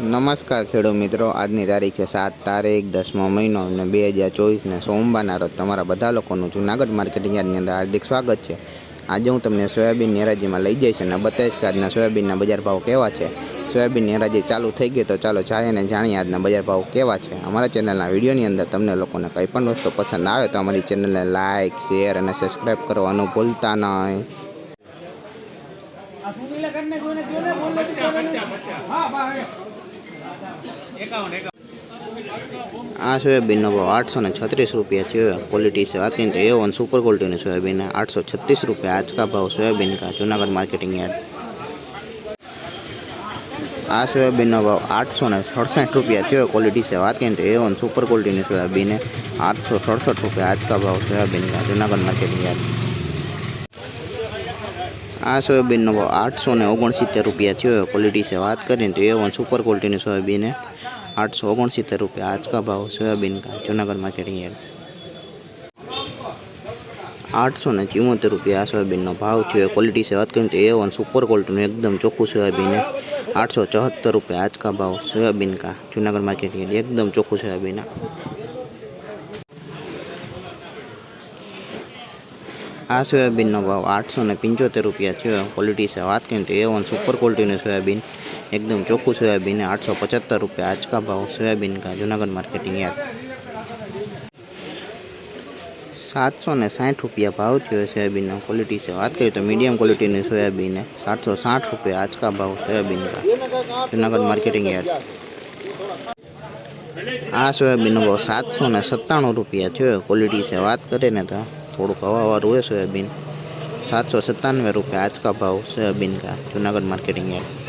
નમસ્કાર ખેડૂત મિત્રો. આજની તારીખ છે સાત તારીખ, દસમો મહિનો અને બે હજાર ચોવીસને સોમવારના રોજ તમારા બધા લોકોનું જૂનાગઢ માર્કેટિંગ યાર્ડની અંદર હાર્દિક સ્વાગત છે. આજે હું તમને સોયાબીન નેરાજીમાં લઈ જઈશ અને બતાવીશ કે આજના સોયાબીનના બજાર ભાવ કેવા છે. સોયાબીન નેરાજી ચાલુ થઈ ગઈ તો ચાલો જાય અને જાણીએ આજના બજાર ભાવ કેવા છે. અમારા ચેનલના વિડીયોની અંદર તમને લોકોને કંઈ પણ વસ્તુ પસંદ આવે તો અમારી ચેનલને લાઇક શેર અને સબસ્ક્રાઈબ કરવાનું ભૂલતા નહીં. આ સોયાબીનનો ભાવ આઠસો ને છત્રીસ રૂપિયા થયો ક્વોલિટી છે વાત તો એ વન સુપર ક્વોલિટીની સોયાબીન આઠસો છત્રીસ રૂપિયા. આજકા ભાવ સોયાબીન કા જુનાગઢ માર્કેટિંગ યાર્ડ. આ સોયાબીનનો ભાવ આઠસો ને સડસઠ રૂપિયા થયો ક્વોલિટી છે વાત તો એ વન સુપર ક્વોલિટીની સોયાબીન આઠસો સડસઠ રૂપિયા આજકા ભાવ સોયાબીન કા જુનાગઢ માર્કેટિંગ યાર્ડ. આ સોયાબીનનો ભાવ આઠસો ને ઓગણસિત્તેર રૂપિયા થયો ક્વોલિટી છે વાત કરીએ તો એ વન સુપર ક્વોલિટીની સોયાબીન આઠસો ઓગણસિત્તેર રૂપિયા આજકા ભાવ સોયાબીન કા જુનાગઢ માર્કેટિંગ યાર્ડ આઠસો ને ચુમ્મોતેર રૂપિયા આ સોયાબીનનો ભાવ થયો ક્વોલિટી છે વાત કરીએ તો એ વન સુપર ક્વોલિટીનું એકદમ ચોખ્ખું સોયાબીન આઠસો ચોહત્તર રૂપિયા આજકા ભાવ સોયાબીન કા જુનાગઢ માર્કેટિંગ યાર્ડ એકદમ ચોખ્ખું સોયાબીન આ સોયાબીનનો ભાવ આઠસો ને પંચોતેર રૂપિયા થયો ક્વોલિટી છે વાત કરીએ તો એ વન સુપર ક્વોલિટીનું સોયાબીન એકદમ ચોખ્ખું સોયાબીન આઠસો પચહત્તર રૂપિયા આજકા ભાવ સોયાબીન કા જુનાગઢ માર્કેટિંગ યાર્ડ સાતસો ને સાઠ રૂપિયા ભાવ થયો સોયાબીનનો ક્વોલિટી છે વાત કરીએ તો મીડિયમ ક્વોલિટીની સોયાબીન સાતસો સાઠ રૂપિયા આજકા ભાવ સોયાબીન કા જુનાગઢ માર્કેટિંગ યાર્ડ આ સોયાબીનનો ભાવ સાતસો ને સત્તાણું રૂપિયા થયો ક્વોલિટી છે વાત કરીએ ને તો થોડુંક હવાવાળું હોય સોયાબીન. સાતસો સત્તાનવે રૂપિયા આજકા ભાવ સોયાબીન કા જુનાગઢ માર્કેટિંગ યાર્ડ.